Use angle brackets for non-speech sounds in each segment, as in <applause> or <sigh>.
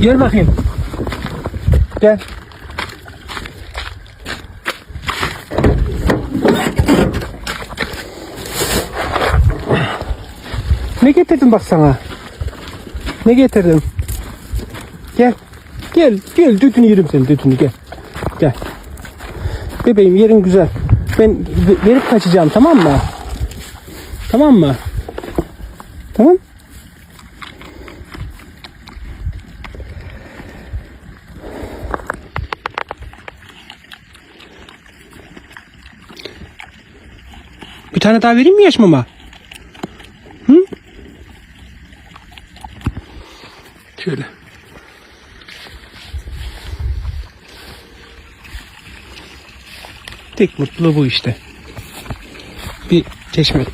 Gel bakayım. Gel. Ne getirdim bak sana? Ne getirdim? Gel. Gel. Gel. Düdünü yerim senin düdünü gel. Gel. Bebeğim yerin güzel. Ben ve- verip kaçacağım tamam mı? Tamam mı? Tamam. Bir tane daha vereyim mi yaş mama? Hı? Şöyle. Tek mutlu bu işte. Bir çeşme.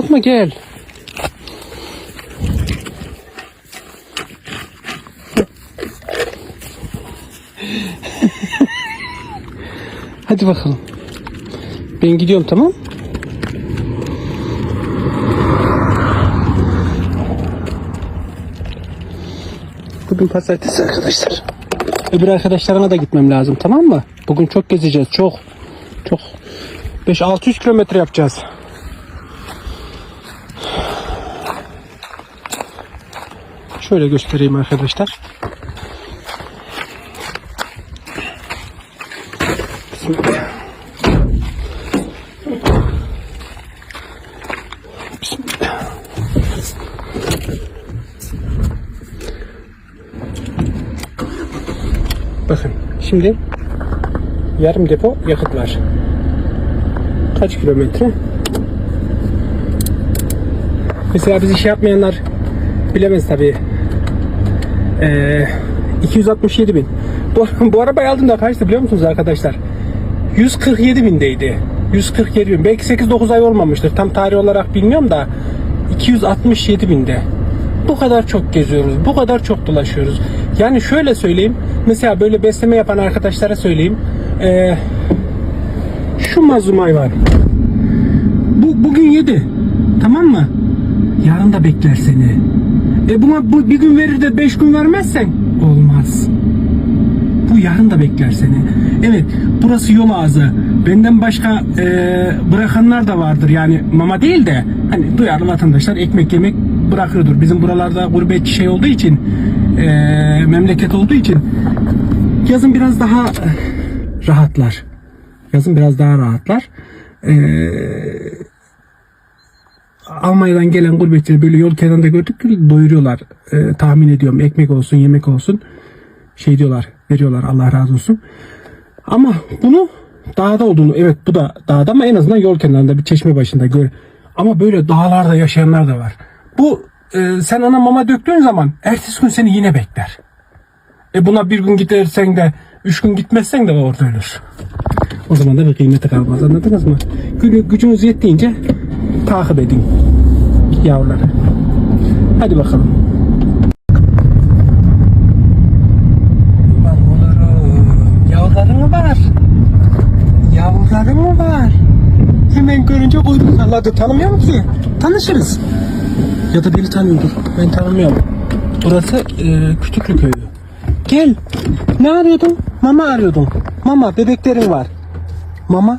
Korkma gel. <laughs> Hadi bakalım. Ben gidiyorum tamam. Bugün pazartesi arkadaşlar. Öbür arkadaşlarına da gitmem lazım tamam mı? Bugün çok gezeceğiz çok. Çok. 5-600 kilometre yapacağız. Şöyle göstereyim arkadaşlar. Bakın şimdi yarım depo yakıt var. Kaç kilometre? Mesela bizi şey yapmayanlar bilemez tabii. Ee, 267 bin. Bu, bu arabayı aldığımda kaçtı biliyor musunuz arkadaşlar? 147 bindeydi. 147 bin. Belki 8-9 ay olmamıştır. Tam tarih olarak bilmiyorum da 267 binde. Bu kadar çok geziyoruz. Bu kadar çok dolaşıyoruz. Yani şöyle söyleyeyim. Mesela böyle besleme yapan arkadaşlara söyleyeyim. Ee, şu mazlumay var. Bu bugün yedi. Tamam mı? Yarın da bekler seni. E buna bu bir gün verir de beş gün vermezsen olmaz. Bu yarın da bekler seni. Evet burası yol ağzı. Benden başka e, bırakanlar da vardır. Yani mama değil de hani duyarlı vatandaşlar ekmek yemek bırakıyordur. Bizim buralarda gurbetçi şey olduğu için e, memleket olduğu için yazın biraz daha rahatlar. Yazın biraz daha rahatlar. Eee Almanya'dan gelen gurbetçileri böyle yol kenarında gördük ki doyuruyorlar. Ee, tahmin ediyorum ekmek olsun yemek olsun şey diyorlar veriyorlar Allah razı olsun. Ama bunu dağda olduğunu evet bu da dağda ama en azından yol kenarında bir çeşme başında gör. Ama böyle dağlarda yaşayanlar da var. Bu e, sen ana mama döktüğün zaman ertesi gün seni yine bekler. E buna bir gün gidersen de üç gün gitmezsen de orada ölür. O zaman da bir kıymeti kalmaz anladınız mı? Günü, gücünüz yettiğince takip edin yavruları. Hadi bakalım. Yavruları mı var? Yavruları mı var? Hemen görünce kuyruk salladı. Tanımıyor musun? Tanışırız. Ya da beni tanıyordur. Ben tanımıyorum. Burası e, Kütüklü köyü. Gel. Ne arıyordun? Mama arıyordun. Mama bebeklerin var. Mama.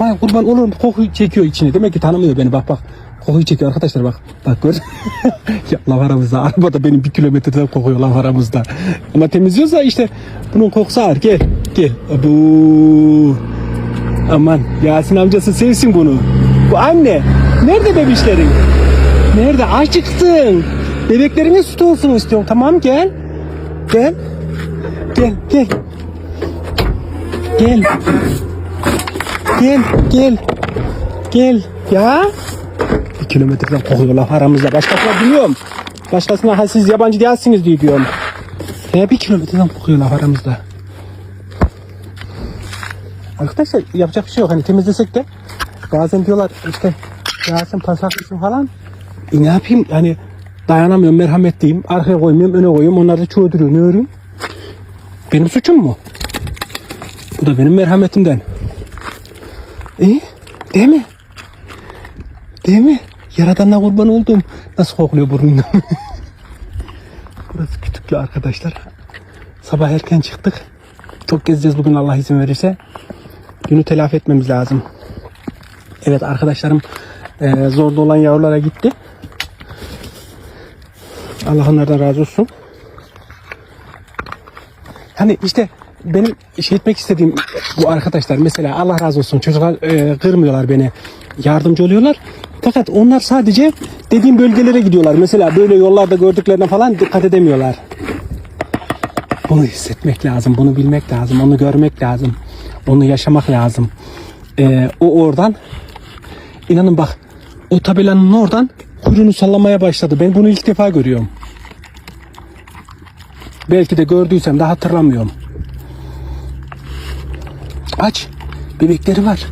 Vay kurban olurum koku çekiyor içine. Demek ki tanımıyor beni bak bak. Kokuyu çekiyor arkadaşlar bak. Bak gör. <laughs> ya laf aramızda. Arabada benim bir kilometreden kokuyor laf aramızda. Ama temizliyorsa işte bunun kokusu ağır. Gel. Gel. Bu. Aman Yasin amcası sevsin bunu. Bu anne. Nerede bebişlerin? Nerede? Acıktın. Bebeklerine süt olsun istiyorum. Tamam gel. Gel. Gel gel. Gel. Gel gel. Gel. Ya. Bir kilometreden kokuyor laf aramızda. Başkasına biliyorum. Başkasına ha siz yabancı değilsiniz diye diyorum. Ya bir kilometreden kokuyor laf aramızda. Arkadaşlar yapacak bir şey yok. Hani temizlesek de bazen diyorlar işte Yasin pasaklısın falan. E ne yapayım yani dayanamıyorum merhametliyim. Arkaya koymuyorum öne koyuyorum. Onlar da çoğu duruyor. Ne örüyorum? Benim suçum mu? Bu da benim merhametimden. İyi. Değil mi? Değil mi? Yaradanına kurban oldum. Nasıl kokluyor burnumdan? <laughs> Burası kütüklü arkadaşlar. Sabah erken çıktık. Çok gezeceğiz bugün Allah izin verirse. Günü telafi etmemiz lazım. Evet arkadaşlarım eee zorda olan yavrulara gitti. Allah onlardan razı olsun. Hani işte benim şey etmek istediğim bu arkadaşlar mesela Allah razı olsun çocuklar e, kırmıyorlar beni yardımcı oluyorlar. Fakat onlar sadece dediğim bölgelere gidiyorlar. Mesela böyle yollarda gördüklerine falan dikkat edemiyorlar. Bunu hissetmek lazım bunu bilmek lazım onu görmek lazım onu yaşamak lazım. E, o oradan inanın bak o tabelanın oradan kuyruğunu sallamaya başladı. Ben bunu ilk defa görüyorum. Belki de gördüysem de hatırlamıyorum Aç. Bebekleri var.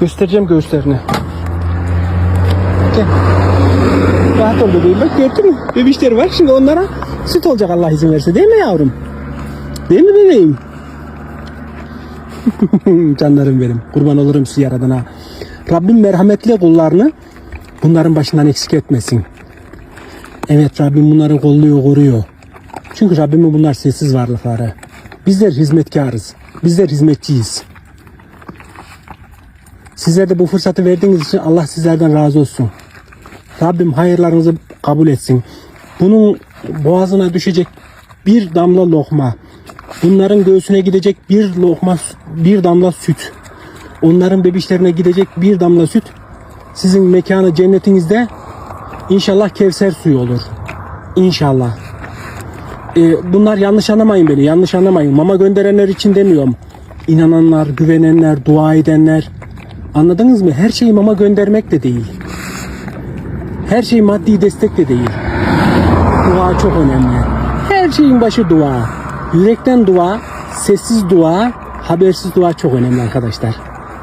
Göstereceğim göğüslerini. Gel. Rahat ol bebeğim. Bak gördün mü? Bebişleri var. Şimdi onlara süt olacak Allah izin verirse. Değil mi yavrum? Değil mi bebeğim? <laughs> Canlarım benim. Kurban olurum size yaradana. Rabbim merhametli kullarını bunların başından eksik etmesin. Evet Rabbim bunları kolluyor, koruyor. Çünkü Rabbimin bunlar sessiz varlıkları. Bizler hizmetkarız. Bizler hizmetçiyiz. Sizler de bu fırsatı verdiğiniz için Allah sizlerden razı olsun. Rabbim hayırlarınızı kabul etsin. Bunun boğazına düşecek bir damla lokma, bunların göğsüne gidecek bir lokma, bir damla süt, onların bebişlerine gidecek bir damla süt, sizin mekanı cennetinizde inşallah kevser suyu olur. İnşallah. Ee, bunlar yanlış anlamayın beni. Yanlış anlamayın. Mama gönderenler için demiyorum. İnananlar, güvenenler, dua edenler. Anladınız mı? Her şeyi mama göndermek de değil. Her şey maddi destek de değil. Dua çok önemli. Her şeyin başı dua. Yürekten dua, sessiz dua, habersiz dua çok önemli arkadaşlar.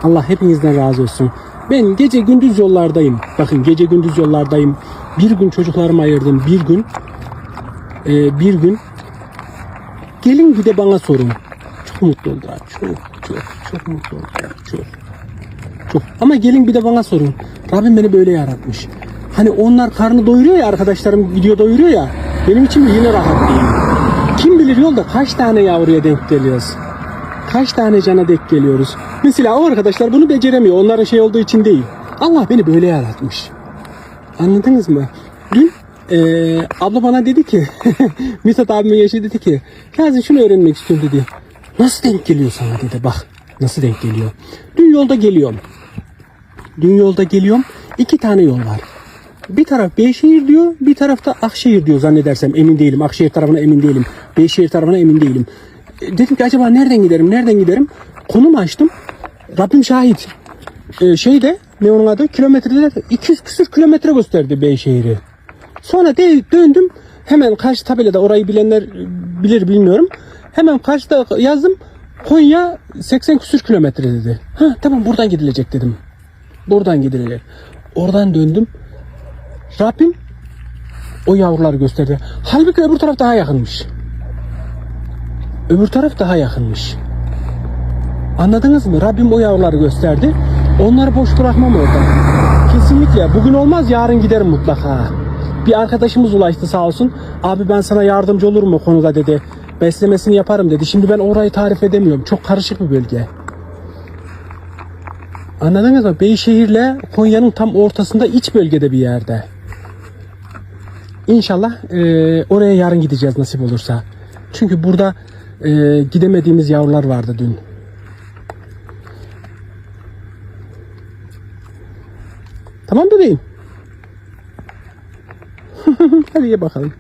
Allah hepinizden razı olsun. Ben gece gündüz yollardayım. Bakın gece gündüz yollardayım. Bir gün çocuklarıma ayırdım. Bir gün ee, bir gün gelin bir de bana sorun. Çok mutlu oldular. Çok çok çok mutlu oldular. Çok. Çok. Ama gelin bir de bana sorun. Rabbim beni böyle yaratmış. Hani onlar karnı doyuruyor ya arkadaşlarım video doyuruyor ya. Benim için yine rahat değil. Kim bilir yolda kaç tane yavruya denk geliyoruz. Kaç tane cana denk geliyoruz. Mesela o arkadaşlar bunu beceremiyor. Onların şey olduğu için değil. Allah beni böyle yaratmış. Anladınız mı? Dün eee, abla bana dedi ki <laughs> Mithat abimin yaşı dedi ki Kazım şunu öğrenmek istiyorum dedi. Nasıl denk geliyor sana dedi bak. Nasıl denk geliyor. Dün yolda geliyorum. Dün yolda geliyorum. İki tane yol var. Bir taraf Beyşehir diyor, bir tarafta Akşehir diyor zannedersem. Emin değilim. Akşehir tarafına emin değilim. Beyşehir tarafına emin değilim. E, Dedim ki acaba nereden giderim, nereden giderim? Konum açtım. Rabbim şahit. E, şeyde ne onun adı? Kilometreler 200 küsür kilometre gösterdi Beyşehir'i. Sonra de, döndüm. Hemen karşı tabelada orayı bilenler bilir bilmiyorum. Hemen karşıda yazdım. Konya 80 küsür kilometre dedi. Ha tamam buradan gidilecek dedim. Buradan gidilecek. Oradan döndüm. Rabbim o yavruları gösterdi. Halbuki öbür taraf daha yakınmış. Öbür taraf daha yakınmış. Anladınız mı? Rabbim o yavruları gösterdi. Onları boş bırakmam orada. Kesinlikle. Bugün olmaz yarın giderim mutlaka. Bir arkadaşımız ulaştı sağ olsun. Abi ben sana yardımcı olurum o konuda dedi. Beslemesini yaparım dedi. Şimdi ben orayı tarif edemiyorum. Çok karışık bir bölge. Anladınız mı? Beyşehir'le Konya'nın tam ortasında iç bölgede bir yerde. İnşallah eee, oraya yarın gideceğiz nasip olursa. Çünkü burada eee, gidemediğimiz yavrular vardı dün. Tamam bebeğim. Hadi ye bakalım.